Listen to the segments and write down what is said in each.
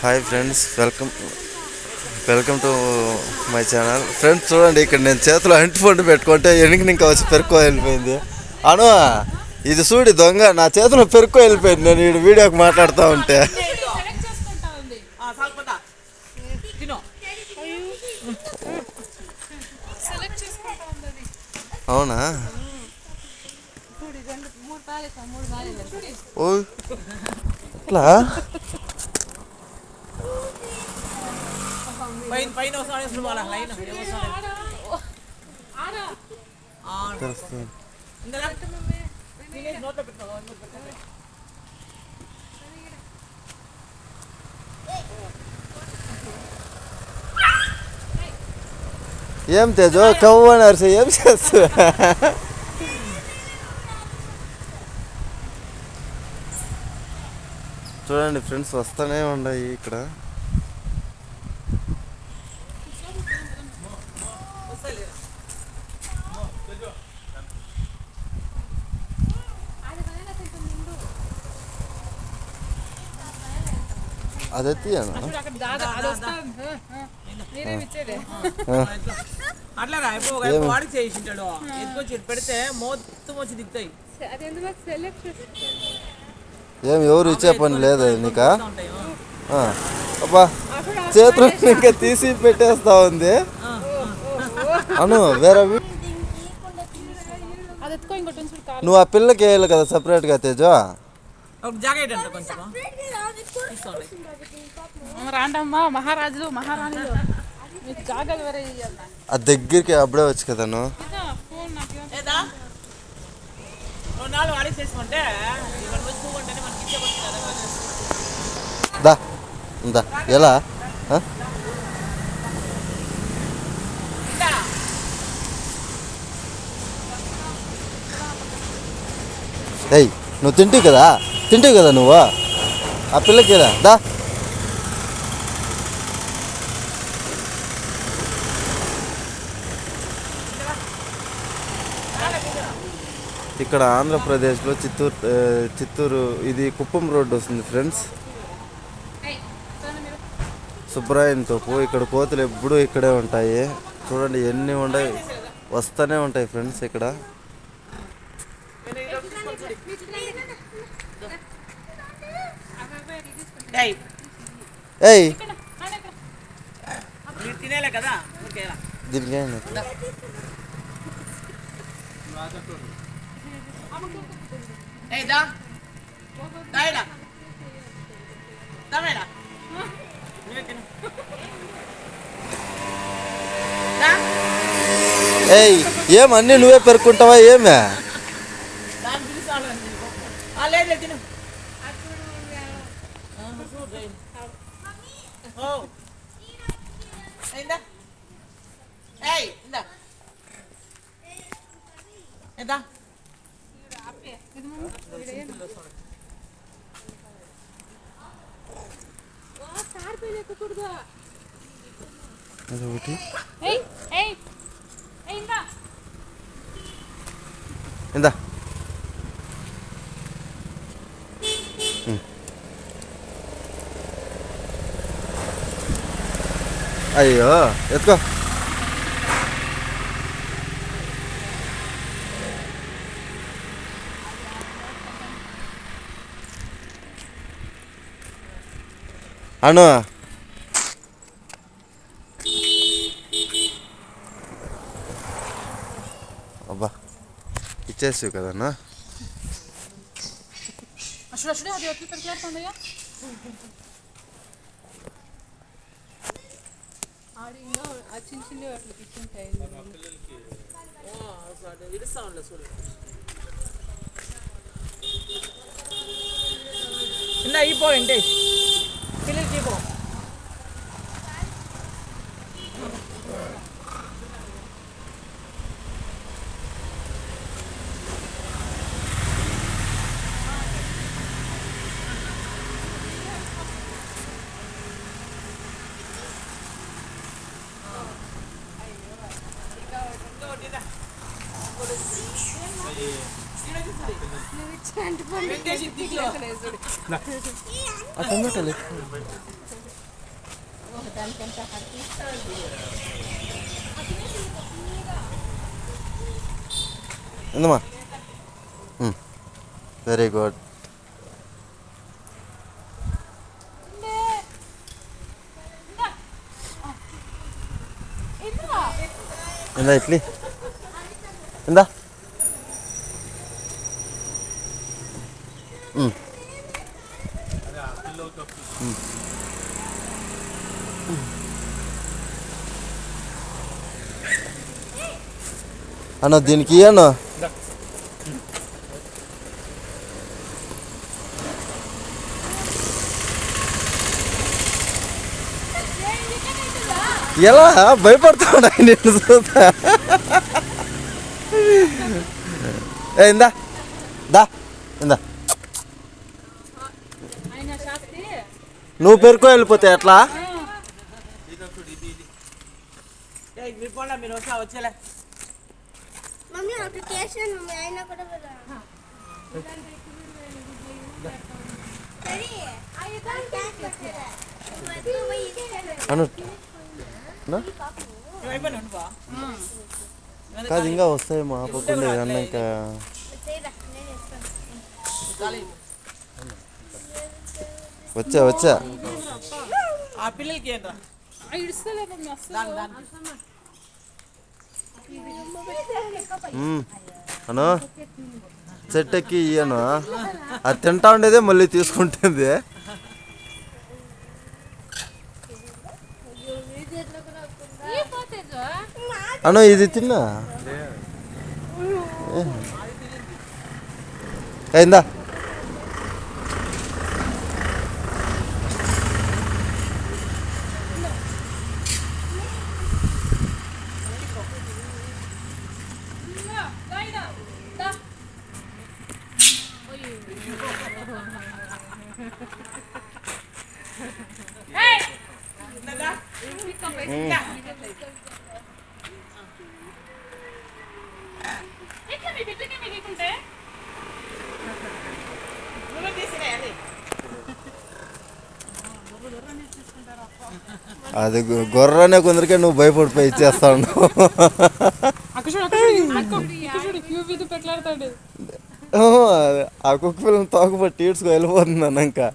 Hi friends welcome welcome to my channel. Friends చూడండి ఇక్కడ నేను చేతిలో అంటి పండు పెట్టుకుంటే వెనక్కి ఇంకా వచ్చి పెరుక్కో వెళ్ళిపోయింది. అను ఇది చూడి దొంగ నా చేతిలో పెరుక్కో వెళ్ళిపోయింది. నేను ఈ వీడియోకి మాట్లాడుతూ ఉంటే. అవునా? ఇట్లా? పైన పైన వస్తాడు వాళ్ళ లైన్ తెలుస్తుంది. ఏం తేజో? కవ్వు అని అరిసే ఏం చేస్తా? చూడండి ఫ్రెండ్స్ వస్తూనే ఉన్నాయి ఇక్కడ అది ఎత్తియాను చూడు అక్కడ దాదా అది వస్తా ఉంది. ఆ, ఆ. అట్లా వాడికి చేసింటాడు ఎత్తుకొచ్చి పెడితే మొత్తం వచ్చి దిగుతాయి. అది ఎందుకు సెలెక్ట్ ఏం ఎవరు ఇచ్చే పని లేదు నీకా. అబ్బా చేతులు ఇంకా తీసి పెట్టేస్తా ఉంది. అను వేరే నువ్వు ఆ పిల్లకి వేయాలి కదా సపరేట్గా తేజో? ఒక జాకెట్ అంట కొంచెం. తీసుకోండి రాండమ్మా మహారాజులు మహారాణులు. ఆ దగ్గరికి అప్పుడే వచ్చు కదా నువ్వు ఇదా, ఫోన్ నాకు ఇవ్వండి. లేదా రెండు నాలుగు వాడికి చేసుకుంటే ఇక్కడ వచ్చి పువ్వుంటేనే మనకి ఇచ్చే దా ఇందా ఎలా ఆ? ఏయ్ నువ్వు తింటావు కదా? తింటావు కదా నువ్వు? ఆ పిల్లకి దా. ఇక్కడ ఆంధ్రప్రదేశ్లో చిత్తూరు చిత్తూరు ఇది కుప్పం రోడ్డు వస్తుంది ఫ్రెండ్స్. ఏయ్, తోపు ఇక్కడ కోతులు ఎప్పుడూ ఇక్కడే ఉంటాయి. చూడండి ఎన్ని ఉన్నాయి వస్తూనే ఉంటాయి ఫ్రెండ్స్ ఇక్కడ. ఏయ్. తినేలే కదా? దీనికి? ఏయ్ మేడ. నువ్వే పెరుక్కుంటావా ఏమే? లేదు, తిను ఆ, చూడు, రేయ్. ఓ ఇందా ఏయ్ ఇందా ఇందా ఇది మమ్మీ. ఇక్కడ ఏం? వా, సార్ పేరు ఎక్కకూడదు. అదొకటి ఏయ్, ఏయ్. ఏయ్, ఇందా. అయ్యో ఎత్తుకో. అను. అబ్బా ఇచ్చేసావు కదన్నా చూడు, చూడు, అది ఎట్లా పెరికేస్తుందయ్యా? ఆడు ఇంకా ఆ చిన్న చిన్నవి అట్లా తీసుకుంటాయి విడుస్తా ఉండలే చూడు ఇందా అయిపో ఏంటి పిల్లలకి ఇపో వెంకటేష్ దిగులో ఆ టమాటాలు ఎక్కువ. దానికంటే అక్కడికి ఇందమ్మా అన్న దీనికి ఇయ్యను ఎలా? భయపడుతున్నా నేను చూస్తా. ఏ ఇందా. దా ఇందా. నువ్వు పెరుకో వెళ్ళిపోతే ఎట్లా ఏయ్, మీరు పోండి, మీరు వస్తా వచ్చేలే మమ్మీ అప్లికేషన్ ఉంది అయినా కూడా? అను. కాదు ఇంకా వస్తాయి మా పక్కన అన్న ఇంకా. వచ్చా వచ్చా ఆ పిల్లలకి ఏంట్రా ఇడుస్తలే మమ్మీ మ్. అను చెట్టెక్కి ఇయ్యను అది తింటా ఉండేదే మళ్ళీ తీసుకుంటుంది. అను ఇది తిన్నా? అయిందా నువ్వే తీసినాయండి అది గొర్రెనే కొందరికే నువ్వు భయపడిపోయి ఇచ్చేస్తా ఉన్నావు ఆ కుక్క పిల్లని తోకపట్టి ఈడ్చుకు వెళ్ళిపోతుంది అన్న ఇంకా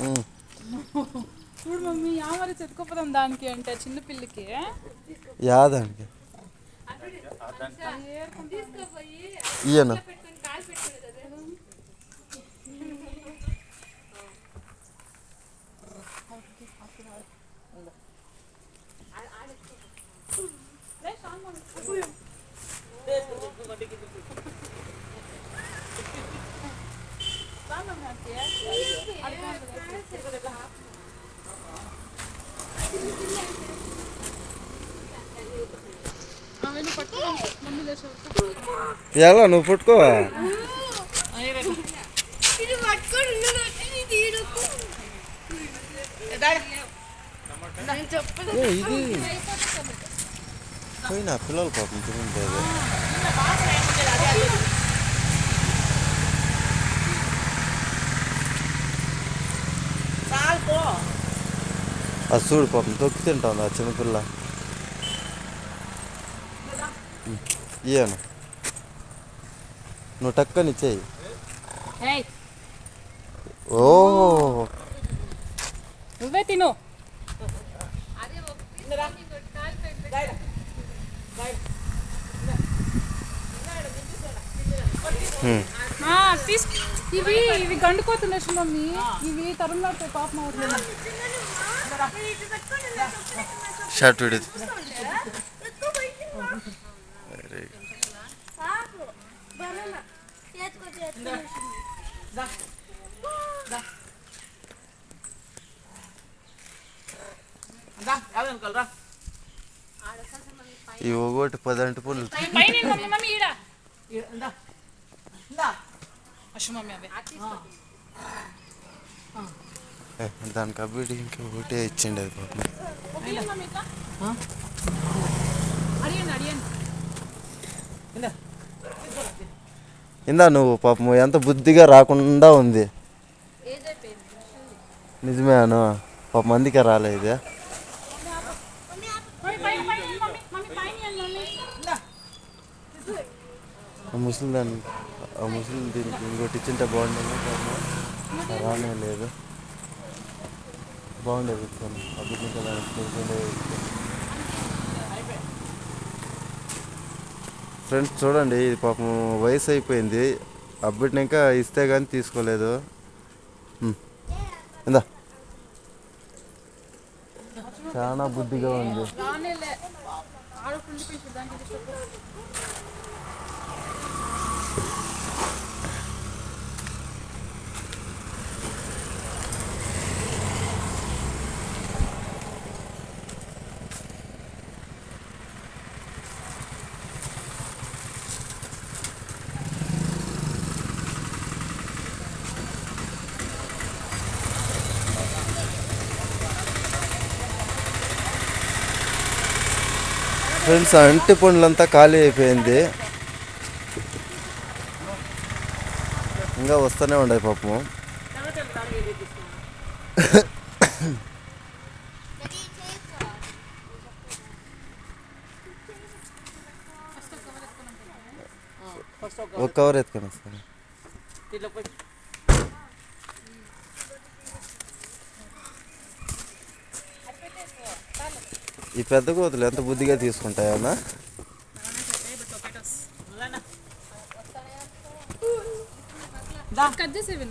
ఉమ్. చూడు మమ్మీ యామరి చెప్పుకోపోదాం దానికి అంటే చిన్న పిల్లకి యాదానికి ఇయ్యను ఆమెను పట్టుకో మమ్మీ లేచు ఎలా నువ్వు పుట్టుకో ఇది పోయినా పిల్లలు పాపం పో. అది చూడు పాపం తొక్కి తింటాను ఆ చిన్నపిల్ల. ఇయ్యను నువ్వు టక్కని ఇచ్చేయి. ఓ. నువ్వే తిను. హ్మ్. ఆ, తీసు ఇవి ఇవి గండుకోతున్నాయి చూడు మమ్మీ ఇవి తరుణాడుతాయి పాపం అవుతుంది. షర్ట్ విడి ఎక్కువ ఈ ఒకటి పదంటి పుల్లు పైన మమ్మీ మమ్మీ ఈడ ఈడ, ఇందా ఇందా అశు మమ్మీ అవే ఏ, దానికి అబ్బిడి ఇంకా ఒకటే ఇచ్చిండి అది పాపం. అడిగండి అడిగండి. ఇందా నువ్వు పాపం ఎంత బుద్ధిగా రాకుండా ఉంది. నిజమేను పాపం మందికే రాలేదు ముసలి దాన్ని ఆ ముసలి దీనికి ఇంకోటి ఇచ్చింటే బాగుండేది కానీ రానే లేదు బాగుండేది ఇచ్చాను అప్పుడు ఇంకా దానికి తెలిసిందే ఫ్రెండ్స్ చూడండి ఇది పాపం వయసు అయిపోయింది అప్పటిని ఇంకా ఇస్తే కానీ తీసుకోలేదు. ఇందా. చాలా బుద్ధిగా ఉంది. ఫ్రెండ్స్ అంటి పండ్లంతా ఖాళీ అయిపోయింది. ఇంకా వస్తూనే ఉన్నాయి పాపము ఒక కవర్ ఎత్తుకొని వస్తాను. ఈ పెద్ద కోతులు ఎంత బుద్ధిగా తీసుకుంటాయన్నా కట్ చేసేవి